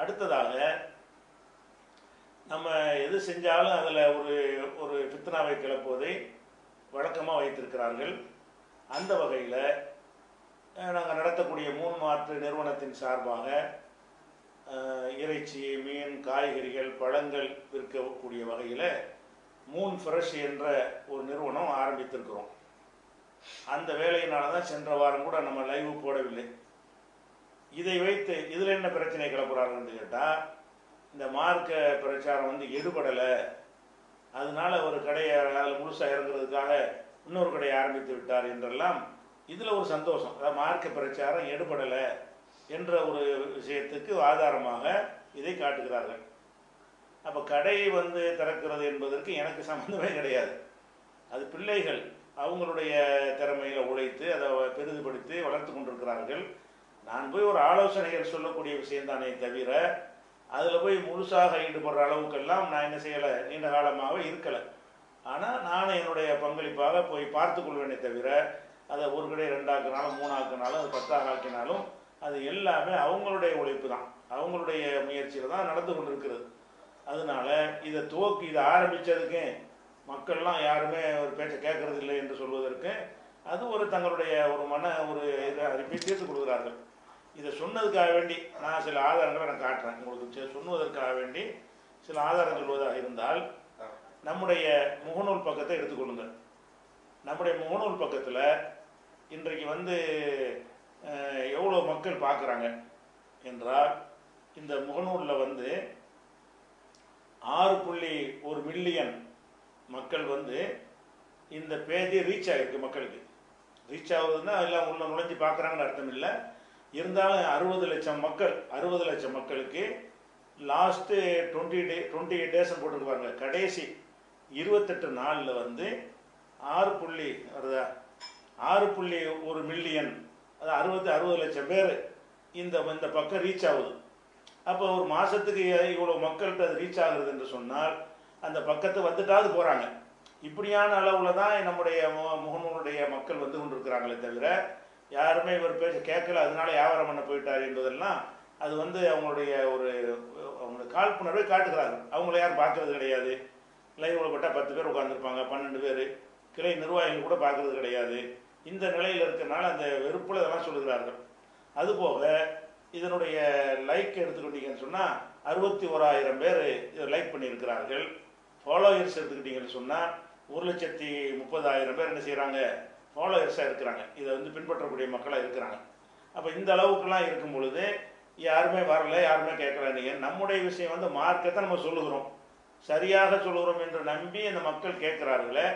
அடுத்ததாக நம்ம எது செஞ்சாலும் அதில் ஒரு ஒரு பித்னாவை கிளப்புவதை வழக்கமாக வைத்திருக்கிறார்கள். அந்த வகையில் நாங்கள் நடத்தக்கூடிய மூணு மாற்று நிறுவனத்தின் சார்பாக இறைச்சி மீன் காய்கறிகள் பழங்கள் விற்கக்கூடிய வகையில் மூன் ஃப்ரெஷ் என்ற ஒரு நிறுவனம் ஆரம்பித்திருக்கிறோம். அந்த வேலையினால தான் சென்ற வாரம் கூட நம்ம லைவ் போடவில்லை. இதை வைத்து இதில் என்ன பிரச்சனை கிளப்புறாங்கன்னு கேட்டால் இந்த மார்க்க பிரச்சாரம் வந்து எடுபடலை. அதனால ஒரு கடையை அதில் முழுசாக இறங்குறதுக்காக இன்னொரு கடையை ஆரம்பித்து விட்டார் என்றெல்லாம் இதில் ஒரு சந்தோஷம். அதாவது மார்க்க பிரச்சாரம் எடுபடலை என்ற ஒரு விஷயத்துக்கு ஆதாரமாக இதை காட்டுகிறார்கள். அப்போ கடை வந்து திறக்கிறது என்பதற்கு எனக்கு சம்மந்தமே கிடையாது. அது பிள்ளைகள் அவங்களுடைய திறமையில் உழைத்து அதை பெரிதுபடுத்தி வளர்த்து கொண்டிருக்கிறார்கள். நான் போய் ஒரு ஆலோசனைகள் சொல்லக்கூடிய விஷயம்தானே தவிர அதில் போய் முழுசாக ஈடுபடுற அளவுக்கெல்லாம் நான் என்ன செய்யலை? நீண்ட காலமாக இருக்கலை. ஆனால் நான் என்னுடைய பங்களிப்பாக போய் பார்த்து கொள்வேனே தவிர அதை ஒரு கடை ரெண்டாக்குனாலும் மூணாக்குனாலும் அது பத்தாக ஆக்கினாலும் அது எல்லாமே அவங்களுடைய உழைப்பு தான் அவங்களுடைய முயற்சியில் தான் நடந்து கொண்டிருக்கிறது. அதனால இதை துவக்கி இதை ஆரம்பித்ததுக்கு மக்கள்லாம் யாருமே ஒரு பேச்சை கேட்கறது இல்லை என்று சொல்வதற்கு அது ஒரு தங்களுடைய ஒரு மன ஒரு இதை அறிப்பை தீர்த்து கொடுக்குறார்கள் இதை சொன்னதுக்காக வேண்டி நான் சில ஆதாரங்களை நான் காட்டுறேன். உங்களுக்கு சி- சொன்னதற்காக வேண்டி சில ஆதாரம் சொல்வதாக இருந்தால் நம்முடைய முகநூல் பக்கத்தை எடுத்துக்கொள்ளுங்கள் நம்முடைய முகநூல் பக்கத்தில் இன்றைக்கு வந்து எவ்வளோ மக்கள் பார்க்குறாங்க என்றால் இந்த முகநூலில் வந்து ஆறு புள்ளி ஒரு மில்லியன் மக்கள் வந்து இந்த பேஜை ரீச் ஆகிருக்கு மக்களுக்கு. ரீச் ஆகுதுன்னா எல்லாம் உள்ள நுழைஞ்சு பார்க்குறாங்கன்னு அர்த்தம் இல்லை. இருந்தாலும் அறுபது லட்சம் மக்கள் அறுபது லட்சம் மக்களுக்கு last twenty day twenty eight days போட்டுருப்பாங்க கடைசி இருபத்தெட்டு நாளில் வந்து ஆறு புள்ளி வருதா ஆறு புள்ளி ஒரு மில்லியன் அது அறுபது அறுபது லட்சம் பேர் இந்த இந்த பக்கம் ரீச் ஆகுது. அப்போ ஒரு மாதத்துக்கு இவ்வளோ மக்கள்கிட்ட அது ரீச் ஆகுறது என்று சொன்னால் அந்த பக்கத்தை வந்துட்டாவது போகிறாங்க இப்படியான அளவில் தான் நம்முடைய முகநூலுடைய மக்கள் வந்து கொண்டிருக்கிறாங்களே தவிர யாருமே இவர் பேச கேட்கல. அதனால வியாபாரம் பண்ண போயிட்டார் என்பதெல்லாம் அது வந்து அவங்களுடைய ஒரு அவங்களுடைய காழ்ப்புணர்வை காட்டுகிறார்கள். அவங்கள யாரும் பார்க்கறது கிடையாது. லைவ்ல போட்டால் பத்து பேர் உட்காந்துருப்பாங்க பன்னெண்டு பேர். கிளை நிர்வாகிகள் கூட பார்க்கறது கிடையாது. இந்த நிலையில் இருக்கிறனால அந்த வெறுப்பில் இதெல்லாம் சொல்லுகிறார்கள். அதுபோக இதனுடைய லைக் எடுத்துக்கிட்டீங்கன்னு சொன்னால் அறுபத்தி ஓராயிரம் பேர் இதை லைக் பண்ணியிருக்கிறார்கள். ஃபாலோயர்ஸ் எடுத்துக்கிட்டீங்கன்னு சொன்னால் ஒரு லட்சத்தி முப்பதாயிரம் பேர் என்ன செய்கிறாங்க ஃபாலோயர்ஸாக இருக்கிறாங்க. இதை வந்து பின்பற்றக்கூடிய மக்களாக இருக்கிறாங்க. அப்போ இந்த அளவுக்குலாம் இருக்கும் பொழுது யாருமே வரல யாருமே கேட்கல நீங்கள் நம்முடைய விஷயம் வந்து மார்க்கத்தை நம்ம சொல்லுகிறோம். சரியாக சொல்லுகிறோம் என்று நம்பி அந்த மக்கள் கேட்குறார்களே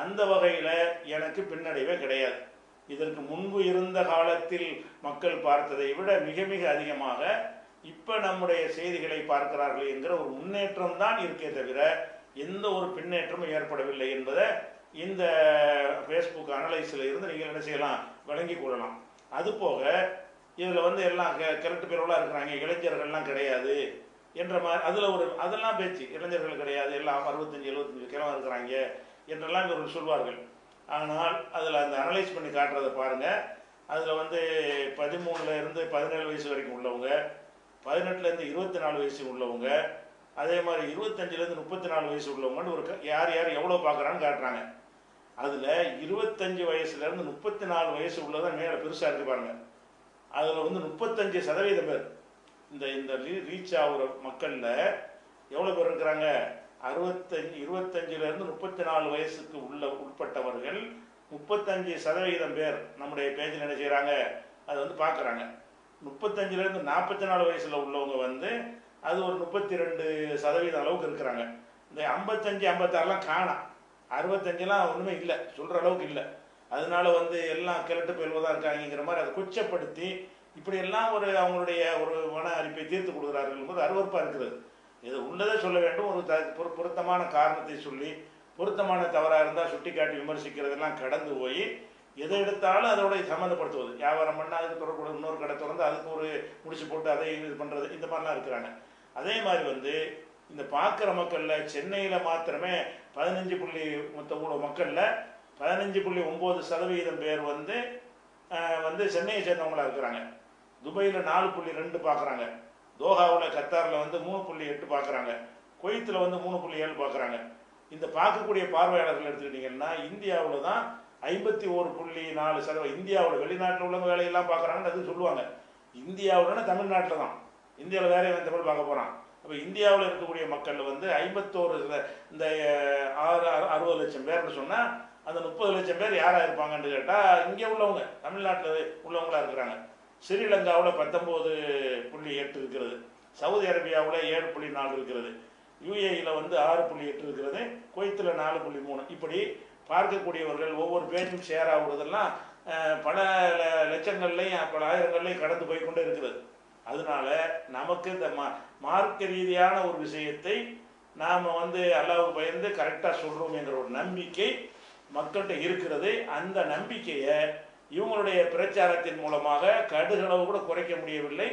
அந்த வகையில் எனக்கு பின்னடைவே கிடையாது. இதற்கு முன்பு இருந்த காலத்தில் மக்கள் பார்த்ததை விட மிக மிக அதிகமாக இப்போ நம்முடைய செய்திகளை பார்க்கிறார்கள் என்கிற ஒரு முன்னேற்றம் தான் இருக்கே தவிர எந்த ஒரு பின்னேற்றமும் ஏற்படவில்லை என்பதை இந்த ஃபேஸ்புக் அனலைஸில் இருந்து நீங்கள் என்ன செய்யலாம்? விளங்கி கொள்ளலாம். அதுபோக இதில் வந்து எல்லாம் கரெக்ட் கிழட்டு பேரோலாம் இருக்கிறாங்க இளைஞர்கள்லாம் கிடையாது என்ற மாதிரி அதில் ஒரு அதெல்லாம் பேச்சு இளைஞர்கள் கிடையாது எல்லாம் அறுபத்தஞ்சி எழுபத்தஞ்சி கிழமை இருக்கிறாங்க என்றெல்லாம் இவர்கள் சொல்வார்கள். ஆனால் அதில் அந்த அனலைஸ் பண்ணி காட்டுறதை பாருங்கள் அதில் வந்து பதிமூணுல இருந்து பதினேழு வயசு வரைக்கும் உள்ளவங்க பதினெட்டுலேருந்து இருபத்தி நாலு வயசு உள்ளவங்க அதே மாதிரி இருபத்தஞ்சிலேருந்து முப்பத்தி நாலு வயசு உள்ளவங்கன்னு ஒரு க- யார் யார் எவ்வளோ பார்க்குறான்னு காட்டுறாங்க. அதில் இருபத்தஞ்சு வயசுலேருந்து முப்பத்தி நாலு வயசு உள்ளதான் மேலே பெருசாக இருக்கு அதில் வந்து முப்பத்தஞ்சு சதவீதம் பேர். இந்த இந்த ரீச் ஆகுற மக்களில் எவ்வளோ பேர் இருக்கிறாங்க? அறுபத்தஞ்சு இருபத்தஞ்சிலேருந்து முப்பத்தி நாலு வயசுக்கு உள்ள உட்பட்டவர்கள் முப்பத்தஞ்சு சதவீதம் பேர் நம்முடைய பேஜில் என்ன செய்கிறாங்க அதை வந்து பார்க்குறாங்க முப்பத்தஞ்சிலேருந்து நாற்பத்தி நாலு வயசில் உள்ளவங்க வந்து அது ஒரு முப்பத்தி ரெண்டு சதவீதம் அளவுக்கு இருக்கிறாங்க. இந்த ஐம்பத்தஞ்சு ஐம்பத்தாறுலாம் காணாம் அறுபத்தஞ்செல்லாம் ஒன்றுமே இல்லை. சொல்கிற அளவுக்கு இல்லை. அதனால வந்து எல்லாம் கிழட்டு பெல்வதாக இருக்காங்கிற மாதிரி அதை கொச்சப்படுத்தி இப்படியெல்லாம் ஒரு அவங்களுடைய ஒரு மன அறிப்பை தீர்த்து கொடுக்குறார்கள் போது அருவருப்பாக இருக்கிறது. இது உள்ளதை சொல்ல வேண்டும் ஒரு த பொரு- பொருத்தமான காரணத்தை சொல்லி பொருத்தமான தவறாக இருந்தால் சுட்டி காட்டி விமர்சிக்கிறதெல்லாம் கடந்து போய் எதை எடுத்தாலும் அதோட சம்மந்தப்படுத்துவது. வியாபாரம் பண்ணால் அதுக்கு தொடர்புடைய இன்னொரு கடை திறந்து அதுக்கு ஒரு முடிச்சு போட்டு அதை இது பண்ணுறது இந்த மாதிரிலாம் இருக்கிறாங்க. அதே மாதிரி வந்து இந்த பார்க்குற மக்களில் சென்னையில் மாத்திரமே பதினஞ்சு புள்ளி மொத்த ஊழ மக்களில் பதினஞ்சு புள்ளி ஒம்பது சதவீதம் பேர் வந்து வந்து சென்னையை சேர்ந்தவங்களா இருக்கிறாங்க. துபாயில் நாலு புள்ளி ரெண்டு பார்க்குறாங்க தோஹாவில் கத்தாரில் வந்து மூணு புள்ளி எட்டு பார்க்குறாங்க குவைத்தில் வந்து மூணு புள்ளி ஏழு பார்க்குறாங்க இந்த பார்க்கக்கூடிய பார்வையாளர்கள் எடுத்துக்கிட்டிங்கன்னா இந்தியாவில் தான் ஐம்பத்தி ஒரு புள்ளி நாலு சதவீதம் இந்தியாவில் வெளிநாட்டில் உள்ளவங்க வேலையெல்லாம் பார்க்குறாங்கன்னு அது சொல்லுவாங்க. இந்தியாவில்னா தமிழ்நாட்டில் தான். இந்தியாவில் வேலையை தமிழ் பார்க்க போகிறான் அப்போ இந்தியாவில் இருக்கக்கூடிய மக்கள் வந்து ஐம்பத்தோரு இந்த ஆறு அறுபது லட்சம் பேர்னு சொன்னால் அந்த முப்பது லட்சம் பேர் யாராக இருப்பாங்கன்னு கேட்டால் இங்கே உள்ளவங்க தமிழ்நாட்டில் உள்ளவங்களா இருக்கிறாங்க. ஸ்ரீலங்காவில் பத்தொம்போது புள்ளி எட்டு இருக்கிறது. சவுதி அரேபியாவில் ஏழு புள்ளி நாலு இருக்கிறது. யுஏயில் வந்து ஆறு புள்ளி எட்டு இருக்கிறது. குவைத்தில் நாலு புள்ளி மூணு. இப்படி பார்க்கக்கூடியவர்கள் ஒவ்வொரு பேஜும் ஷேர் ஆகுறதெல்லாம் பல லட்சங்கள்லையும் பல ஆயிரங்கள்லையும் கடந்து போய் கொண்டே இருக்கிறது. அதனால நமக்கு இந்த மா மார்க்க ரீதியான ஒரு விஷயத்தை நாம் வந்து அல்லாவு பயந்து கரெக்டாக சொல்கிறோம் என்ற ஒரு நம்பிக்கை மக்கள்கிட்ட இருக்கிறது. அந்த நம்பிக்கையை இவங்களுடைய பிரச்சாரத்தின் மூலமாக கடுகளவு கூட குறைக்க முடியவில்லை.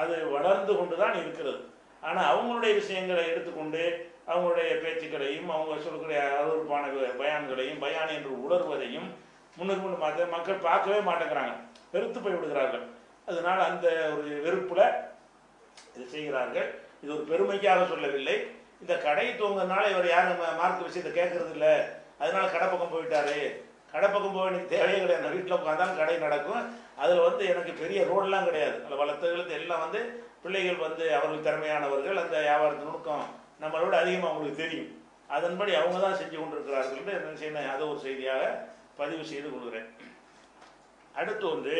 அது வளர்ந்து கொண்டு தான் இருக்கிறது. ஆனால் அவங்களுடைய விஷயங்களை எடுத்துக்கொண்டு அவங்களுடைய பேச்சுக்களையும் அவங்க சொல்லக்கூடிய அருவருப்பான பயான்களையும் பயான் என்று உணர்வதையும் முன்னுக்கு முன்னு பார்த்து மக்கள் பார்க்கவே மாட்டேங்கிறாங்க. வெறுத்து போய் விடுகிறார்கள். அதனால் அந்த ஒரு வெறுப்பில் இது செய்கிறார்கள் இது ஒரு பெருமைக்காக சொல்லவில்லை. இந்த கடை தூங்கினால இவர் யாரும் மார்க் விஷயத்தை கேட்கறது இல்லை அதனால கடை பக்கம் போயிட்டாரு. கடை பக்கம் போக எனக்கு தேவையே கிடையாது. நான் வீட்டில் உட்காந்தாலும் கடை நடக்கும். அதில் வந்து எனக்கு பெரிய ரோடெலாம் கிடையாது. அதில் வளர்த்து எல்லாம் வந்து பிள்ளைகள் வந்து அவர்கள் திறமையானவர்கள். அந்த வியாபாரத்து நுணுக்கம் நம்மளோட அதிகமாக அவங்களுக்கு தெரியும். அதன்படி அவங்க தான் செஞ்சு கொண்டிருக்கிறார்கள் என்ன செய்யணும் அதை ஒரு செய்தியாக பதிவு செய்து கொள்கிறேன். அடுத்து வந்து